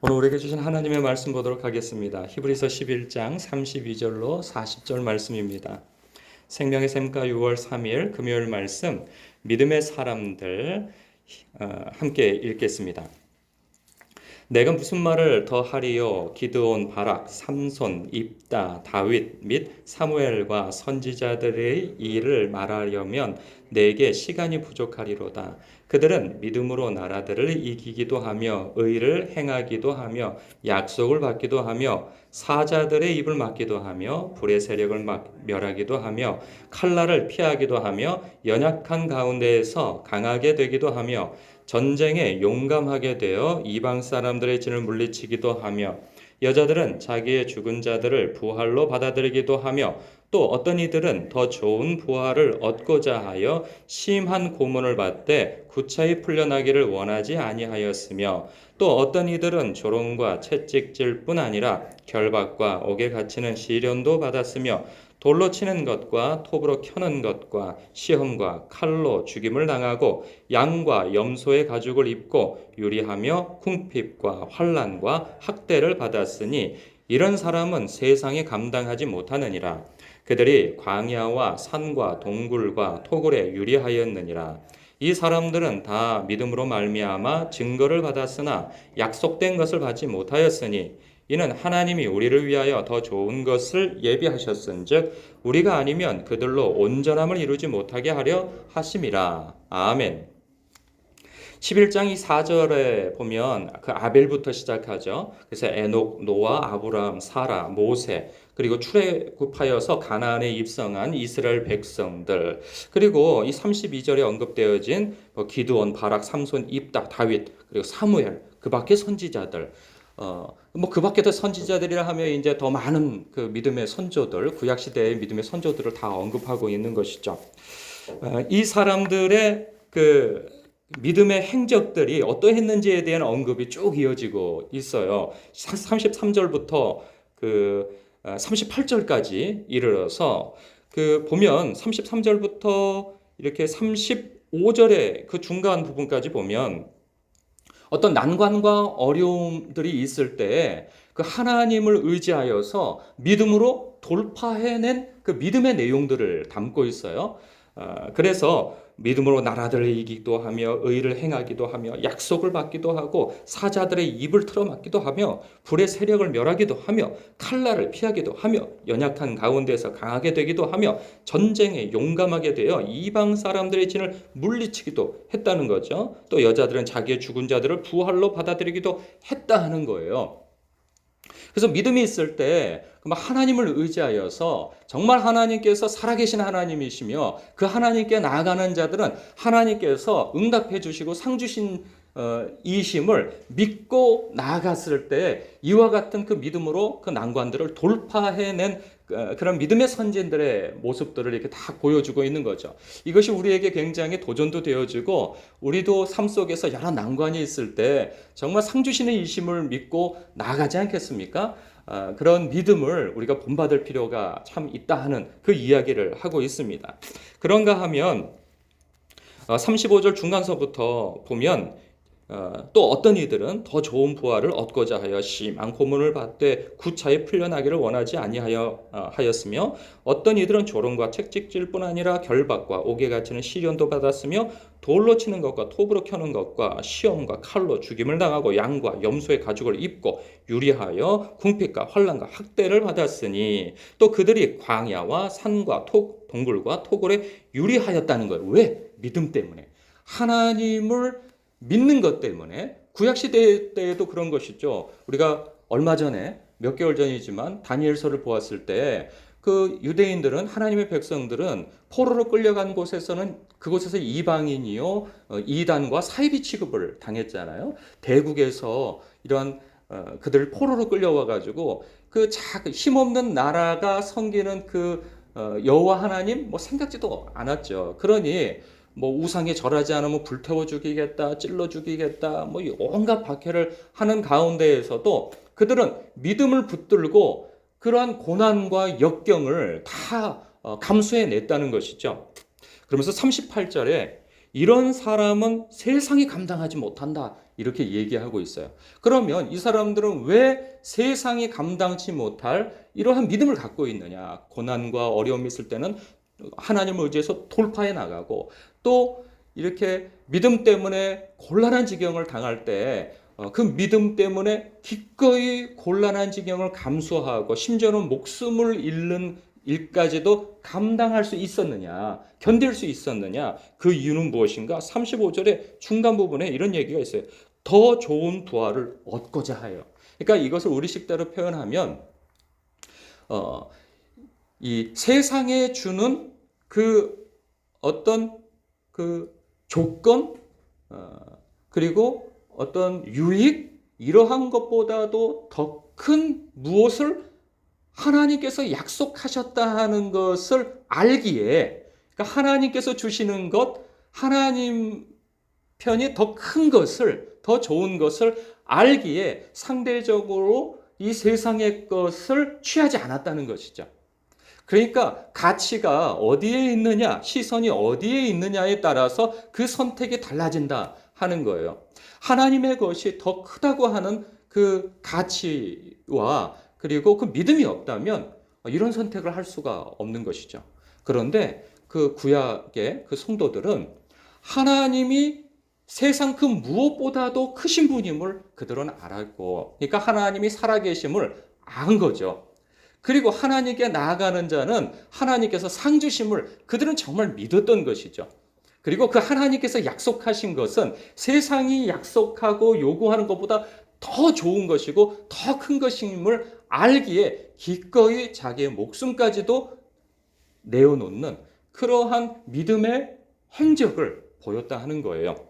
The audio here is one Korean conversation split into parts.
오늘 우리에게 주신 하나님의 말씀 보도록 하겠습니다. 히브리서 11장 32절로 40절 말씀입니다. 생명의 샘가 6월 3일 금요일 말씀 믿음의 사람들 어, 함께 읽겠습니다. 내가 무슨 말을 더 하리요? 기드온 바락 삼손 입다 다윗 및 사무엘과 선지자들의 일을 말하려면 내게 시간이 부족하리로다. 그들은 믿음으로 나라들을 이기기도 하며 의를 행하기도 하며 약속을 받기도 하며 사자들의 입을 막기도 하며 불의 세력을 막 멸하기도 하며 칼날을 피하기도 하며 연약한 가운데에서 강하게 되기도 하며 전쟁에 용감하게 되어 이방 사람들의 진을 물리치기도 하며 여자들은 자기의 죽은 자들을 부활로 받아들이기도 하며 또 어떤 이들은 더 좋은 부활을 얻고자 하여 심한 고문을 받되 구차히 풀려나기를 원하지 아니하였으며 또 어떤 이들은 조롱과 채찍질 뿐 아니라 결박과 옥에 갇히는 시련도 받았으며 돌로 치는 것과 톱으로 켜는 것과 시험과 칼로 죽임을 당하고 양과 염소의 가죽을 입고 유리하며 궁핍과 환란과 학대를 받았으니 이런 사람은 세상에 감당하지 못하느니라. 그들이 광야와 산과 동굴과 토굴에 유리하였느니라. 이 사람들은 다 믿음으로 말미암아 증거를 받았으나 약속된 것을 받지 못하였으니 이는 하나님이 우리를 위하여 더 좋은 것을 예비하셨은즉 우리가 아니면 그들로 온전함을 이루지 못하게 하려 하심이라. 아멘. 11장 이 4절에 보면 그 아벨부터 시작하죠. 그래서 에녹, 노아, 아브라함, 사라, 모세, 그리고 출애굽하여서 가나안에 입성한 이스라엘 백성들, 그리고 이 32절에 언급되어진 뭐 기드온, 바락, 삼손, 입다, 다윗, 그리고 사무엘, 그 밖에 선지자들, 어, 뭐그 밖에도 선지자들이라 하면 이제 더 많은 그 믿음의 선조들, 구약 시대의 믿음의 선조들을 다 언급하고 있는 것이죠. 어, 이 사람들의 그 믿음의 행적들이 어떠했는지에 대한 언급이 쭉 이어지고 있어요. 33절부터 그 38절까지 이르러서 그 보면 33절부터 이렇게 35절의 그 중간 부분까지 보면 어떤 난관과 어려움들이 있을 때 그 하나님을 의지하여서 믿음으로 돌파해낸 그 믿음의 내용들을 담고 있어요. 어, 그래서 믿음으로 나라들을 이기기도 하며 의를 행하기도 하며 약속을 받기도 하고 사자들의 입을 틀어막기도 하며 불의 세력을 멸하기도 하며 칼날을 피하기도 하며 연약한 가운데서 강하게 되기도 하며 전쟁에 용감하게 되어 이방 사람들의 진을 물리치기도 했다는 거죠. 또 여자들은 자기의 죽은 자들을 부활로 받아들이기도 했다 하는 거예요. 그래서 믿음이 있을 때 하나님을 의지하여서 정말 하나님께서 살아계신 하나님이시며 그 하나님께 나아가는 자들은 하나님께서 응답해 주시고 상 주신 어, 이심을 믿고 나아갔을 때 이와 같은 그 믿음으로 그 난관들을 돌파해낸 어, 그런 믿음의 선진들의 모습들을 이렇게 다 보여주고 있는 거죠. 이것이 우리에게 굉장히 도전도 되어주고 우리도 삶 속에서 여러 난관이 있을 때 정말 상 주시는 이심을 믿고 나아가지 않겠습니까? 어, 그런 믿음을 우리가 본받을 필요가 참 있다 하는 그 이야기를 하고 있습니다. 그런가 하면 35절 중간서부터 보면 어, 또 어떤 이들은 더 좋은 부활을 얻고자 하여 심한 고문을 받되 구차히 풀려나기를 원하지 아니하여 어, 하였으며 어떤 이들은 조롱과 책찍질뿐 아니라 결박과 옥에 갇히는 시련도 받았으며 돌로 치는 것과 톱으로 켜는 것과 시험과 칼로 죽임을 당하고 양과 염소의 가죽을 입고 유리하여 궁핍과 환란과 학대를 받았으니 또 그들이 광야와 산과 톡 동굴과 토굴에 유리하였다는 거예요. 왜? 믿음 때문에 하나님을 믿는 것 때문에 구약 시대 때에도 그런 것이죠. 우리가 얼마 전에 몇 개월 전이지만 다니엘서를 보았을 때 그 유대인들은 하나님의 백성들은 포로로 끌려간 곳에서는 그곳에서 이방인이요 어, 이단과 사이비 취급을 당했잖아요. 대국에서 이런 어, 그들을 포로로 끌려와 가지고 그 힘없는 나라가 섬기는 그 어, 여호와 하나님 뭐 생각지도 않았죠. 그러니 뭐 우상에 절하지 않으면 불태워 죽이겠다, 찔러 죽이겠다, 뭐 온갖 박해를 하는 가운데에서도 그들은 믿음을 붙들고 그러한 고난과 역경을 다 어, 감수해 냈다는 것이죠. 그러면서 38절에 이런 사람은 세상이 감당하지 못한다. 이렇게 얘기하고 있어요. 그러면 이 사람들은 왜 세상이 감당치 못할 이러한 믿음을 갖고 있느냐? 고난과 어려움이 있을 때는 하나님을 의지해서 돌파해 나가고 또 이렇게 믿음 때문에 곤란한 지경을 당할 때 그 믿음 때문에 기꺼이 곤란한 지경을 감수하고 심지어는 목숨을 잃는 일까지도 감당할 수 있었느냐, 견딜 수 있었느냐, 그 이유는 무엇인가? 35절의 중간 부분에 이런 얘기가 있어요. 더 좋은 부활을 얻고자 하여. 그러니까 이것을 우리 식대로 표현하면, 어, 이 세상에 주는 그 어떤 그 조건, 어, 그리고 어떤 유익, 이러한 것보다도 더 큰 무엇을 하나님께서 약속하셨다 하는 것을 알기에 그러니까 하나님께서 주시는 것 하나님 편이 더 큰 것을 더 좋은 것을 알기에 상대적으로 이 세상의 것을 취하지 않았다는 것이죠. 그러니까 가치가 어디에 있느냐, 시선이 어디에 있느냐에 따라서 그 선택이 달라진다 하는 거예요. 하나님의 것이 더 크다고 하는 그 가치와 그리고 그 믿음이 없다면 이런 선택을 할 수가 없는 것이죠. 그런데 그 구약의 그 성도들은 하나님이 세상 그 무엇보다도 크신 분임을 그들은 알았고, 그러니까 하나님이 살아계심을 안 거죠. 그리고 하나님께 나아가는 자는 하나님께서 상 주심을 그들은 정말 믿었던 것이죠. 그리고 그 하나님께서 약속하신 것은 세상이 약속하고 요구하는 것보다 더 좋은 것이고 더 큰 것임을 알기에 기꺼이 자기의 목숨까지도 내어놓는 그러한 믿음의 행적을 보였다 하는 거예요.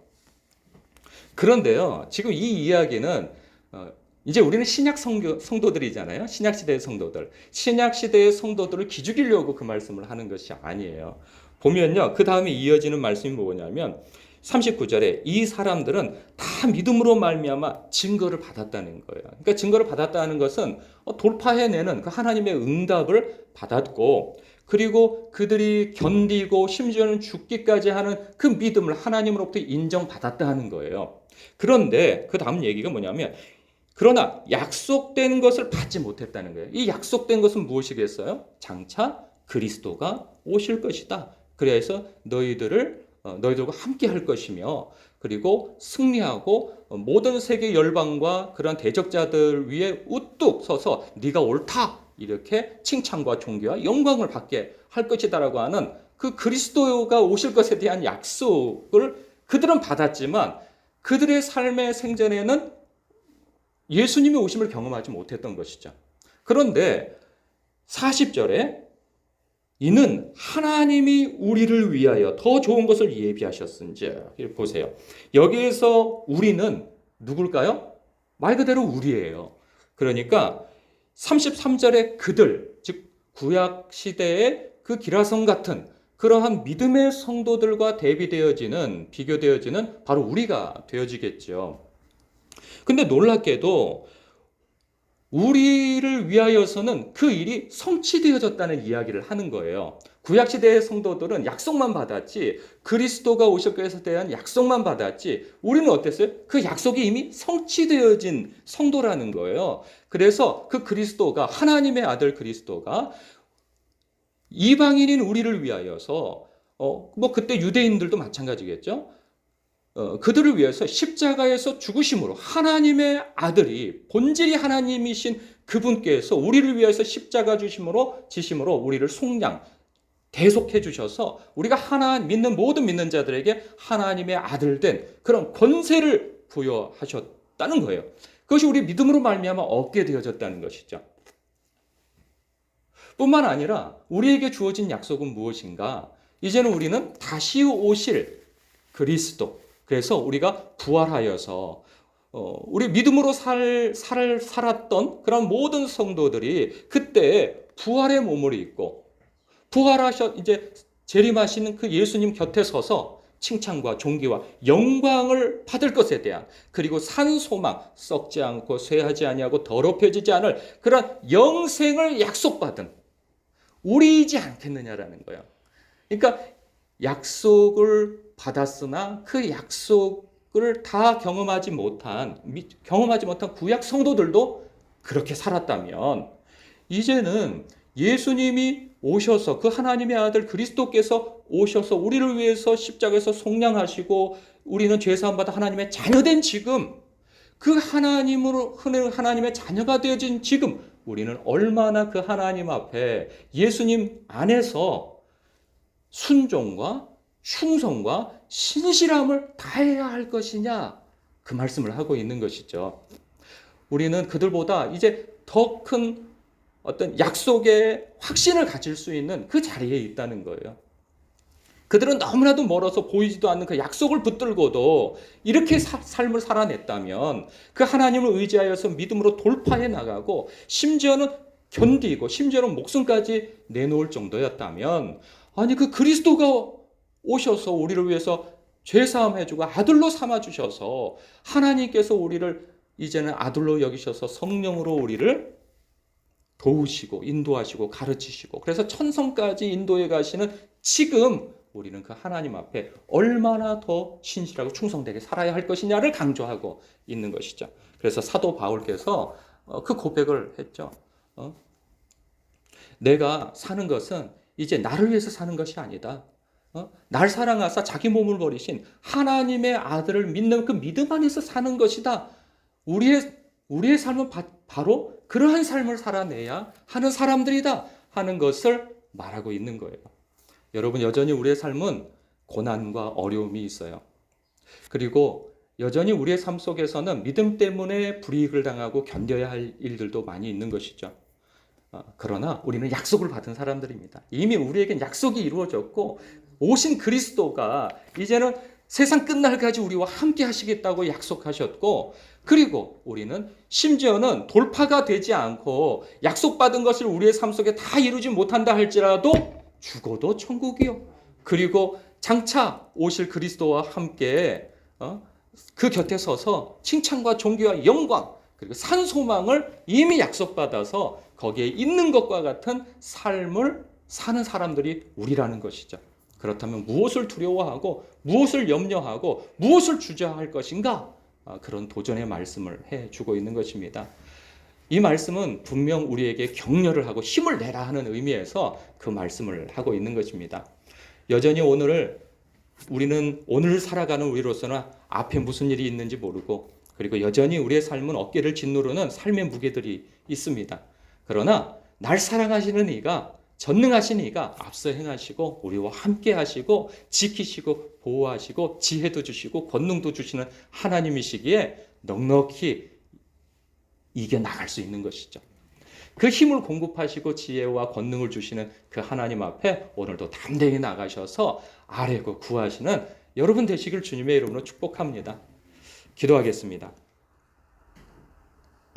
그런데요, 지금 이 이야기는 어, 이제 우리는 신약 성교, 성도들이잖아요. 신약 시대의 성도들. 신약 시대의 성도들을 기죽이려고 그 말씀을 하는 것이 아니에요. 보면요, 그 다음에 이어지는 말씀이 뭐냐면 39절에 이 사람들은 다 믿음으로 말미암아 증거를 받았다는 거예요. 그러니까 증거를 받았다는 것은 어, 돌파해내는 그 하나님의 응답을 받았고 그리고 그들이 견디고 심지어는 죽기까지 하는 그 믿음을 하나님으로부터 인정받았다 하는 거예요. 그런데 그 다음 얘기가 뭐냐면 그러나 약속된 것을 받지 못했다는 거예요. 이 약속된 것은 무엇이겠어요? 장차 그리스도가 오실 것이다. 그래서 너희들을 어, 너희들과 함께 할 것이며 그리고 승리하고 어, 모든 세계 열방과 그런 대적자들 위에 우뚝 서서 네가 옳다 이렇게 칭찬과 존귀와 영광을 받게 할 것이다라고 하는 그 그리스도가 오실 것에 대한 약속을 그들은 받았지만 그들의 삶의 생전에는 예수님의 오심을 경험하지 못했던 것이죠. 그런데 40절에 이는 하나님이 우리를 위하여 더 좋은 것을 예비하셨은지 보세요. 여기에서 우리는 누굴까요? 말 그대로 우리예요. 그러니까 33절에 그들, 즉 구약 시대의 그 기라성 같은 그러한 믿음의 성도들과 대비되어지는 비교되어지는 바로 우리가 되어지겠죠. 근데 놀랍게도 우리를 위하여서는 그 일이 성취되어졌다는 이야기를 하는 거예요. 구약 시대의 성도들은 약속만 받았지 그리스도가 오실 것에 대한 약속만 받았지 우리는 어땠어요? 그 약속이 이미 성취되어진 성도라는 거예요. 그래서 그 그리스도가 하나님의 아들 그리스도가 이방인인 우리를 위하여서 어, 뭐 그때 유대인들도 마찬가지겠죠. 어, 그들을 위해서 십자가에서 죽으심으로 하나님의 아들이 본질이 하나님이신 그분께서 우리를 위해서 십자가 주심으로 지심으로 우리를 속량 대속해 주셔서 우리가 하나 믿는 모든 믿는 자들에게 하나님의 아들 된 그런 권세를 부여하셨다는 거예요. 그것이 우리 믿음으로 말미암아 얻게 되어졌다는 것이죠. 뿐만 아니라 우리에게 주어진 약속은 무엇인가? 이제는 우리는 다시 오실 그리스도 그래서 우리가 부활하여서 어, 우리 믿음으로 살, 살, 살았던 그런 모든 성도들이 그때 부활의 몸을 입고 부활하셔 이제 재림하시는 그 예수님 곁에 서서 칭찬과 존귀와 영광을 받을 것에 대한 그리고 산 소망 썩지 않고 쇠하지 아니하고 더럽혀지지 않을 그런 영생을 약속받은 우리이지 않겠느냐라는 거예요. 그러니까 약속을 받았으나 그 약속을 다 경험하지 못한 미- 경험하지 못한 구약 성도들도 그렇게 살았다면 이제는 예수님이 오셔서 그 하나님의 아들 그리스도께서 오셔서 우리를 위해서 십자가에서 속량하시고 우리는 죄 사함 받아 하나님의 자녀된 지금 그 하나님으로 흔히 하나님의 자녀가 되어진 지금 우리는 얼마나 그 하나님 앞에 예수님 안에서 순종과 충성과 신실함을 다해야 할 것이냐 그 말씀을 하고 있는 것이죠. 우리는 그들보다 이제 더 큰 어떤 약속의 확신을 가질 수 있는 그 자리에 있다는 거예요. 그들은 너무나도 멀어서 보이지도 않는 그 약속을 붙들고도 이렇게 사- 삶을 살아냈다면 그 하나님을 의지하여서 믿음으로 돌파해 나가고 심지어는 견디고 심지어는 목숨까지 내놓을 정도였다면 아니 그 그리스도가 오셔서 우리를 위해서 죄 사함 해주고 아들로 삼아 주셔서 하나님께서 우리를 이제는 아들로 여기셔서 성령으로 우리를 도우시고 인도하시고 가르치시고 그래서 천성까지 인도해 가시는 지금 우리는 그 하나님 앞에 얼마나 더 신실하고 충성되게 살아야 할 것이냐를 강조하고 있는 것이죠. 그래서 사도 바울께서 어, 그 고백을 했죠. 어? 내가 사는 것은 이제 나를 위해서 사는 것이 아니다. 어? 날 사랑하사 자기 몸을 버리신 하나님의 아들을 믿는 그 믿음 안에서 사는 것이다. 우리의 우리의 삶은 바, 바로 그러한 삶을 살아내야 하는 사람들이다 하는 것을 말하고 있는 거예요. 여러분 여전히 우리의 삶은 고난과 어려움이 있어요. 그리고 여전히 우리의 삶 속에서는 믿음 때문에 불이익을 당하고 견뎌야 할 일들도 많이 있는 것이죠. 어, 그러나 우리는 약속을 받은 사람들입니다. 이미 우리에겐 약속이 이루어졌고 오신 그리스도가 이제는 세상 끝날까지 우리와 함께 하시겠다고 약속하셨고 그리고 우리는 심지어는 돌파가 되지 않고 약속받은 것을 우리의 삶 속에 다 이루지 못한다 할지라도 죽어도 천국이요. 그리고 장차 오실 그리스도와 함께 어? 그 곁에 서서 칭찬과 존귀와 영광 그리고 산 소망을 이미 약속받아서 거기에 있는 것과 같은 삶을 사는 사람들이 우리라는 것이죠. 그렇다면 무엇을 두려워하고 무엇을 염려하고 무엇을 주저할 것인가? 아, 그런 도전의 말씀을 해 주고 있는 것입니다. 이 말씀은 분명 우리에게 격려를 하고 힘을 내라 하는 의미에서 그 말씀을 하고 있는 것입니다. 여전히 오늘을 우리는 오늘 살아가는 우리로서는 앞에 무슨 일이 있는지 모르고 그리고 여전히 우리의 삶은 어깨를 짓누르는 삶의 무게들이 있습니다. 그러나 날 사랑하시는 이가 전능하신 이가 앞서 행하시고 우리와 함께 하시고 지키시고 보호하시고 지혜도 주시고 권능도 주시는 하나님이시기에 넉넉히 이겨 나갈 수 있는 것이죠. 그 힘을 공급하시고 지혜와 권능을 주시는 그 하나님 앞에 오늘도 담대히 나가셔서 아뢰고 구하시는 여러분 되시길 주님의 이름으로 축복합니다. 기도하겠습니다.